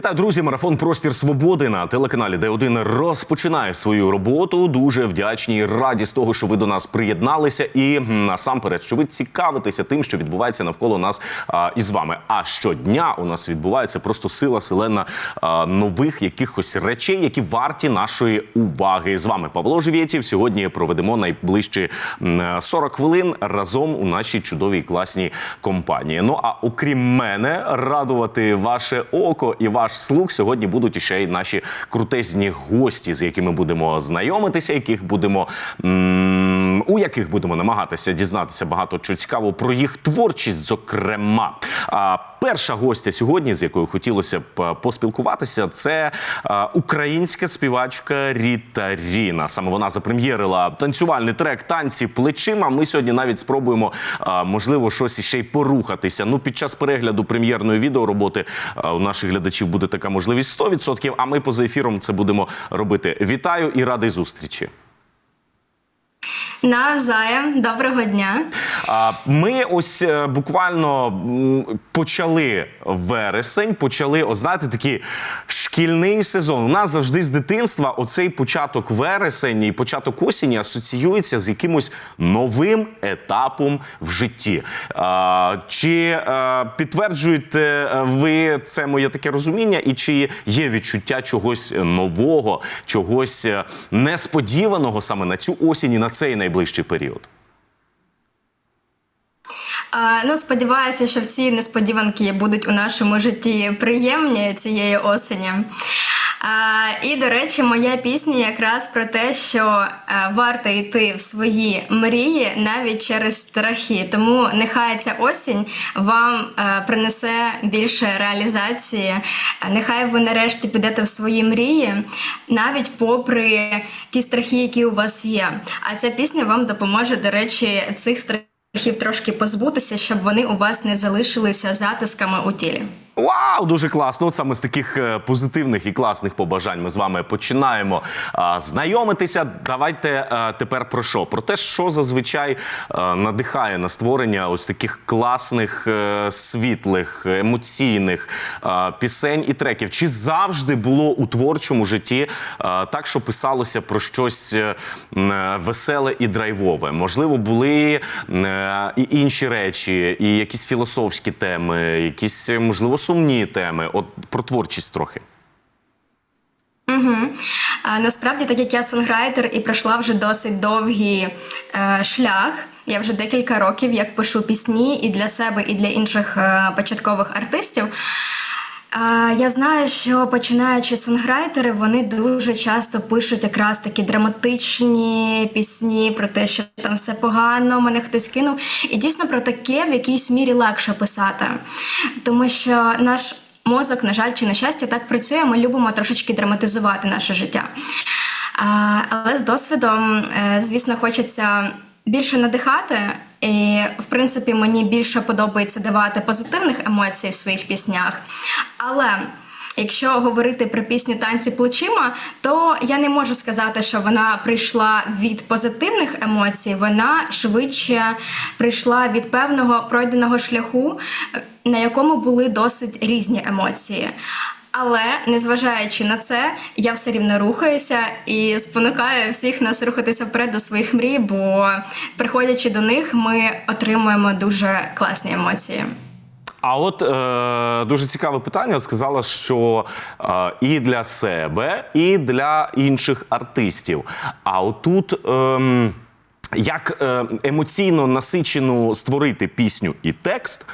Вітаю, друзі! Марафон Простір Свободи на телеканалі Д1 розпочинає свою роботу. Дуже вдячні і раді з того, що ви до нас приєдналися, і насамперед, що ви цікавитеся тим, що відбувається навколо нас а, із вами. А щодня у нас відбувається просто сила селена нових якихось речей, які варті нашої уваги. З вами Павло Живєтів. Сьогодні проведемо найближчі м, 40 хвилин разом у нашій чудовій класній компанії. Ну а окрім мене, радувати ваше око і ваш слух сьогодні будуть іще й наші крутезні гості, з якими будемо знайомитися, яких будемо у яких будемо намагатися дізнатися багато чого цікавого про їх творчість, зокрема. А перша гостя сьогодні, з якою хотілося б е, поспілкуватися, це е, українська співачка Ріта Ріна. Саме вона запрем'єрила танцювальний трек танці плечима. Ми сьогодні навіть спробуємо е, можливо щось іще й порухатися. Ну, під час перегляду прем'єрної відеороботи у наших глядачів буде така можливість 100%, А ми поза ефіром це будемо робити. Вітаю і радий зустрічі. Навзаєм, доброго дня. Ми ось е, буквально почали вересень, почали, от знаєте, такий шкільний сезон. У нас завжди з дитинства оцей початок вересень і початок осені асоціюється з якимось новим етапом в житті. Чи е, підтверджуєте е, ви це моє таке розуміння, і чи є відчуття чогось нового, чогось несподіваного саме на цю осінь і на цей найближчий період? А, ну, сподіваюся, що всі несподіванки будуть у нашому житті приємні цієї осені. А, і, до речі, моя пісня якраз про те, що е, варто йти в свої мрії навіть через страхи. Тому нехай ця осінь вам е, принесе більше реалізації. Нехай ви нарешті підете в свої мрії, навіть попри ті страхи, які у вас є. А ця пісня вам допоможе, до речі, цих страхів трошки позбутися, щоб вони у вас не залишилися затисками у тілі. Вау, дуже класно! От саме з таких е, позитивних і класних побажань ми з вами починаємо а, знайомитися. Давайте а, тепер про що? Про те, що зазвичай а, надихає на створення ось таких класних, е, світлих, емоційних а, пісень і треків. Чи завжди було у творчому житті а, так, що писалося про щось е, е, веселе і драйвове? Можливо, були е, і інші речі, і якісь філософські теми, якісь е, можливо сумні теми. От про творчість трохи. Угу. А, насправді, так як я сонграйтер і пройшла вже досить довгий е, шлях. Я вже декілька років як пишу пісні і для себе, і для інших е, початкових артистів. Я знаю, що починаючи сонграйтери, вони дуже часто пишуть якраз такі драматичні пісні про те, що там все погано, мене хтось кинув. І дійсно про таке в якійсь мірі легше писати. Тому що наш мозок, на жаль, чи на щастя, так працює. Ми любимо трошечки драматизувати наше життя. Але з досвідом, е, звісно, хочеться більше надихати. І, в принципі, мені більше подобається давати позитивних емоцій в своїх піснях. Але якщо говорити про пісню танці плечима, то я не можу сказати, що вона прийшла від позитивних емоцій. Вона швидше прийшла від певного пройденого шляху, на якому були досить різні емоції. Але незважаючи на це, я все рівно рухаюся і спонукаю всіх нас рухатися вперед до своїх мрій, бо приходячи до них, ми отримуємо дуже класні емоції. А от е, дуже цікаве питання. От сказала, що е, і для себе, і для інших артистів. А отут. Е, як е, емоційно насичену створити пісню і текст,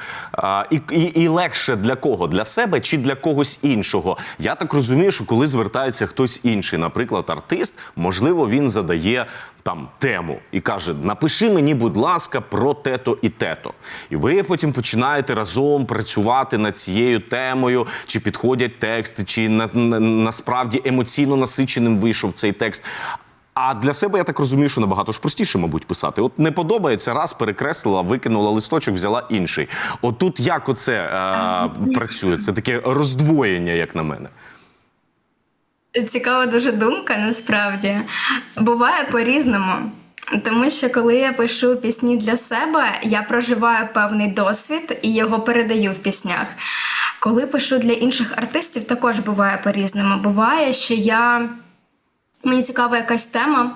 і, і, і легше для кого? Для себе чи для когось іншого? Я так розумію, що коли звертається хтось інший, наприклад, артист, можливо, він задає там тему і каже: Напиши мені, будь ласка, про те-то і те-то. І ви потім починаєте разом працювати над цією темою, чи підходять тексти, чи на, на, насправді емоційно насиченим вийшов цей текст. А для себе я так розумію, що набагато ж простіше, мабуть, писати. От не подобається, раз перекреслила, викинула листочок, взяла інший. От тут як оце е, працює? Це таке роздвоєння, як на мене. Цікава дуже думка, насправді. Буває по-різному. Тому що коли я пишу пісні для себе, я проживаю певний досвід і його передаю в піснях. Коли пишу для інших артистів, також буває по-різному. Буває, що я мені цікава якась тема.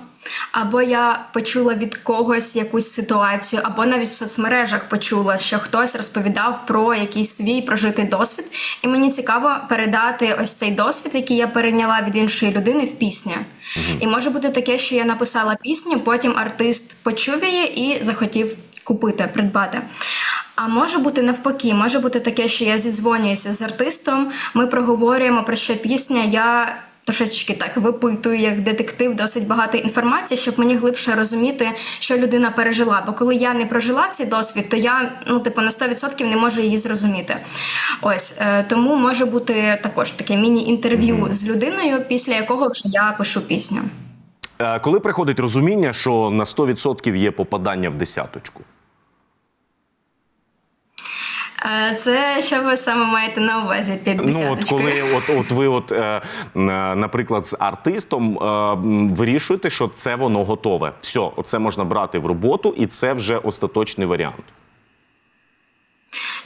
Або я почула від когось якусь ситуацію, або навіть в соцмережах почула, що хтось розповідав про якийсь свій прожитий досвід, і мені цікаво передати ось цей досвід, який я перейняла від іншої людини в пісню. І може бути таке, що я написала пісню, потім артист почув її і захотів купити, придбати. А може бути навпаки, може бути таке, що я зідзвонююся з артистом, ми проговорюємо про що пісня. Я трошечки так випитую як детектив досить багато інформації, щоб мені глибше розуміти, що людина пережила. Бо коли я не прожила цей досвід, то я ну типу на 100% не можу її зрозуміти. Ось е, тому може бути також таке міні-інтерв'ю з людиною, після якого вже я пишу пісню. Е, Коли приходить розуміння, що на 100% є попадання в десяточку? Е, Це що ви саме маєте на увазі під Ну, от коли от, от ви, от, е, е, наприклад, з артистом вирішуєте, що це воно готове. Все, оце можна брати в роботу, і це вже остаточний варіант.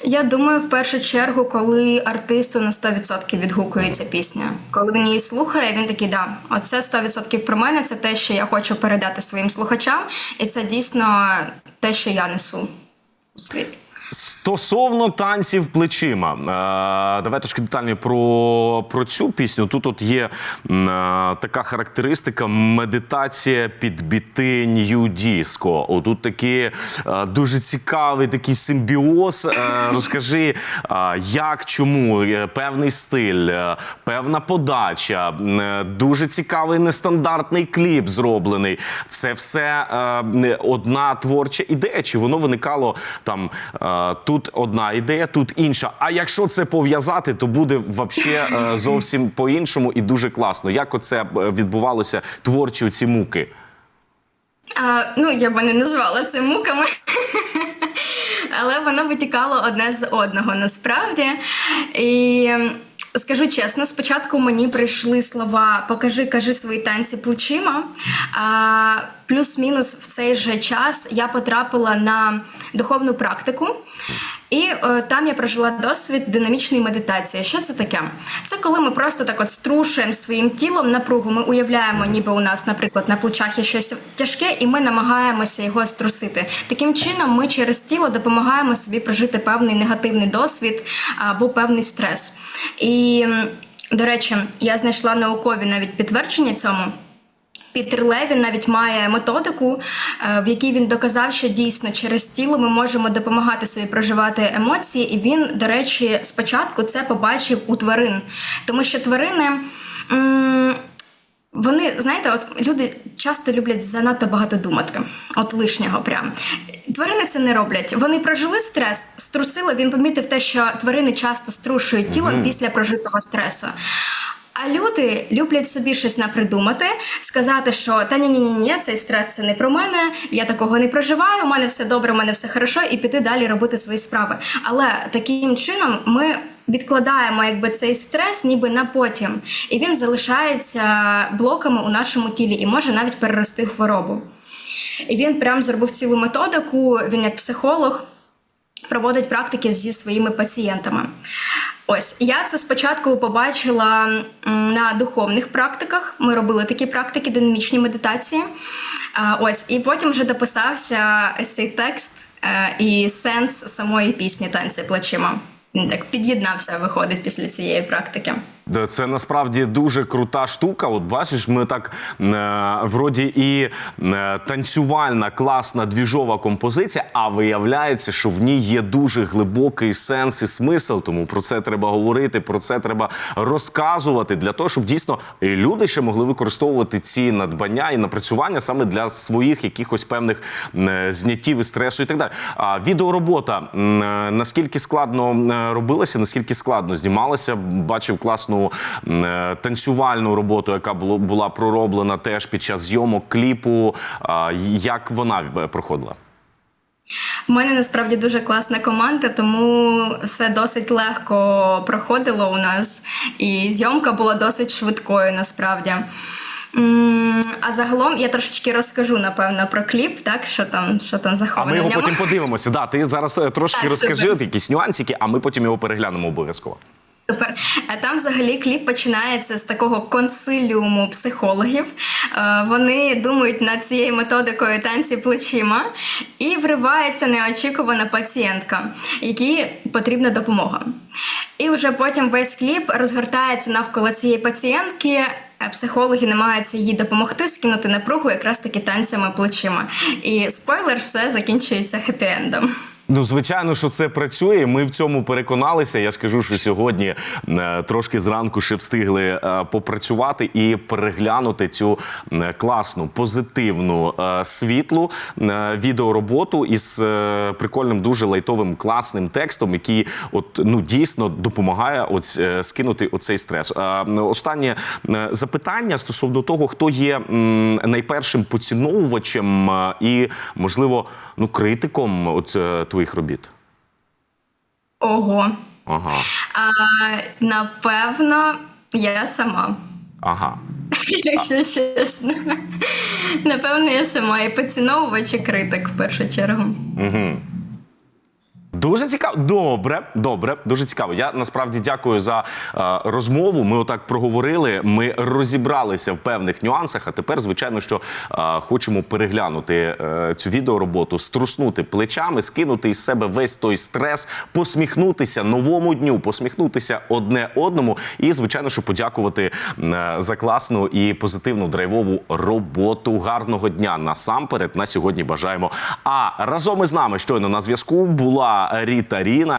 Я думаю, в першу чергу, коли артисту на 100% відгукується пісня. Коли він її слухає, він такий, да, оце 100% про мене, це те, що я хочу передати своїм слухачам, і це дійсно те, що я несу у світ. Стосовно танців плечима, е, давай трошки детальніше про, про цю пісню. Тут от є е, така характеристика медитація під біти нью-диско. Отут такий е, дуже цікавий такий симбіоз. Розкажи, як, чому, певний стиль, певна подача, дуже цікавий нестандартний кліп зроблений. Це все одна творча ідея, чи воно виникало там. Тут одна ідея, тут інша. А якщо це пов'язати, то буде вообще е, зовсім по-іншому і дуже класно. Як оце е, відбувалося творчі ці муки? А, ну, я б не назвала це муками. Але воно витікало одне з одного насправді. І скажу чесно, спочатку мені прийшли слова Покажи, кажи свої танці плечима. А, плюс-мінус в цей же час я потрапила на духовну практику. І е, там я прожила досвід динамічної медитації. Що це таке? Це коли ми просто так от струшуємо своїм тілом напругу. Ми уявляємо, ніби у нас, наприклад, на плечах є щось тяжке, і ми намагаємося його струсити. Таким чином, ми через тіло допомагаємо собі прожити певний негативний досвід або певний стрес. І, до речі, я знайшла наукові навіть підтвердження цьому. Пітер Левін навіть має методику, е, в якій він доказав, що дійсно через тіло ми можемо допомагати собі проживати емоції. І він, до речі, спочатку це побачив у тварин, тому що тварини. Вони, знаєте, от люди часто люблять занадто багато думати, от лишнього прям. Тварини це не роблять. Вони прожили стрес, струсили. Він помітив те, що тварини часто струшують тіло після прожитого стресу. А люди люблять собі щось напридумати, сказати, що та ні, ні, ні, ні, цей стрес це не про мене, я такого не проживаю, у мене все добре, у мене все хорошо, і піти далі робити свої справи. Але таким чином ми відкладаємо якби цей стрес, ніби на потім, і він залишається блоками у нашому тілі і може навіть перерости в хворобу. І він прям зробив цілу методику. Він як психолог проводить практики зі своїми пацієнтами. Ось я це спочатку побачила на духовних практиках. Ми робили такі практики, динамічні медитації. Ось, і потім вже дописався цей текст е, і сенс самої пісні танці плечима. Він так під'єднався, виходить після цієї практики. Да, Це насправді дуже крута штука. От бачиш, ми так е, вроді і е, танцювальна, класна двіжова композиція, а виявляється, що в ній є дуже глибокий сенс і смисл. Тому про це треба говорити, про це треба розказувати для того, щоб дійсно люди ще могли використовувати ці надбання і напрацювання саме для своїх якихось певних е, зняттів і стресу і так далі. А відеоробота е, наскільки складно е, робилася, наскільки складно знімалася, бачив класну м, е, танцювальну роботу, яка була пророблена теж під час зйомок кліпу. Як вона е, проходила? У мене насправді дуже класна команда, тому все досить легко проходило у нас, і зйомка була досить швидкою насправді. А загалом я трошечки розкажу напевно про кліп, так що там, що там А ми його потім подивимося. Да, ти зараз е, трошки Так, розкажи супер. якісь нюансики, а ми потім його переглянемо обов'язково. Супер. Там взагалі кліп починається з такого консиліуму психологів. Е, Вони думають над цією методикою танці плечима, і вривається неочікувана пацієнтка, якій потрібна допомога. І вже потім весь кліп розгортається навколо цієї пацієнтки. Психологи намагаються їй допомогти скинути напругу якраз таки танцями плечима. І спойлер, все закінчується хеппі-ендом. Ну, звичайно, що це працює. Ми в цьому переконалися. Я ж кажу, що сьогодні е, трошки зранку ще встигли е, попрацювати і переглянути цю класну, позитивну, е, світлу відеороботу із прикольним, дуже лайтовим, класним текстом, який от ну дійсно допомагає е, скинути оцей стрес. Останнє запитання стосовно того, хто є найпершим поціновувачем і, можливо, ну, критиком от твоїх робіт. Ого. Ага. А, напевно, я сама. Ага. Якщо чесно. Напевно, я сама і поціновувач і критик в першу чергу. Дуже цікаво. Добре, добре, дуже цікаво. Я насправді дякую за е, розмову. Ми отак проговорили. Ми розібралися в певних нюансах. А тепер, звичайно, що е, хочемо переглянути е, цю відеороботу, струснути плечами, скинути із себе весь той стрес, посміхнутися новому дню, посміхнутися одне одному. І, звичайно, що подякувати е, за класну і позитивну драйвову роботу. Гарного дня насамперед на сьогодні бажаємо. А разом із нами щойно на зв'язку була Ріта Ріна.